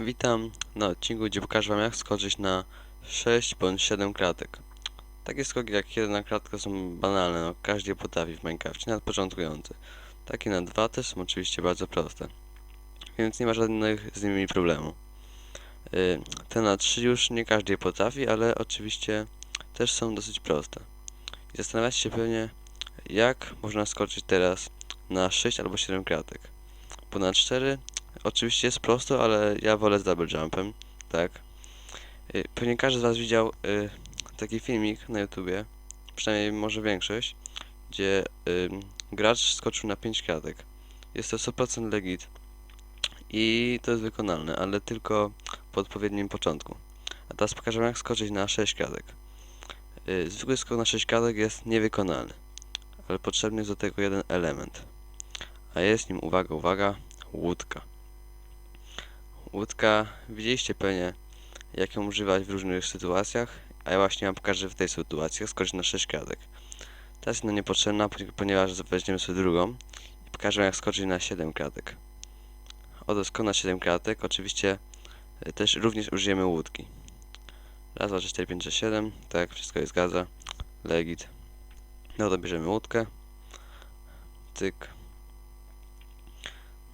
Witam na odcinku, gdzie pokażę wam jak skoczyć na 6 bądź 7 kratek. Takie skoki jak jedna kratka są banalne, no każdy je potrafi w Minecrafcie, nawet początkujący. Takie na dwa też są oczywiście bardzo proste, więc nie ma żadnych z nimi problemu. Y, Te na 3 już nie każdy je potrafi, ale oczywiście też są dosyć proste. I zastanawiacie się pewnie, jak można skoczyć teraz na 6 albo 7 kratek. Bo na 4 Oczywiście jest prosto, ale ja wolę z double jumpem, tak. Y, Pewnie każdy z Was widział y, taki filmik na YouTubie, przynajmniej może większość, gdzie y, gracz skoczył na 5 kratek. Jest to 100% legit i to jest wykonalne, ale tylko po odpowiednim początku. A teraz pokażę jak skoczyć na 6 kratek. Y, Zwykły skok na 6 kratek jest niewykonalny, ale potrzebny jest do tego jeden element. A jest nim, uwaga, uwaga, łódka. Łódka, widzieliście pewnie jak ją używać w różnych sytuacjach, a ja właśnie wam pokażę w tej sytuacji, skoczyć na 6 kratek. Ta jest no niepotrzebna, poni- ponieważ weźmiemy sobie drugą i pokażę jak skoczyć na 7 kratek. Skok na 7 kratek, oczywiście y, też również użyjemy łódki. Raz, dwa, trzy, cztery, pięć, sześć, siedem, tak, wszystko jest zgadza. Legit. No to bierzemy łódkę. Cyk.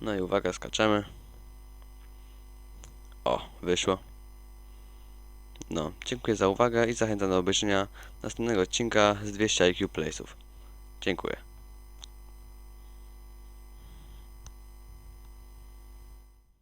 No i uwaga, skaczemy. Wyszło. No, dziękuję za uwagę i zachęcam do obejrzenia następnego odcinka z 200 IQ Playsów. Dziękuję.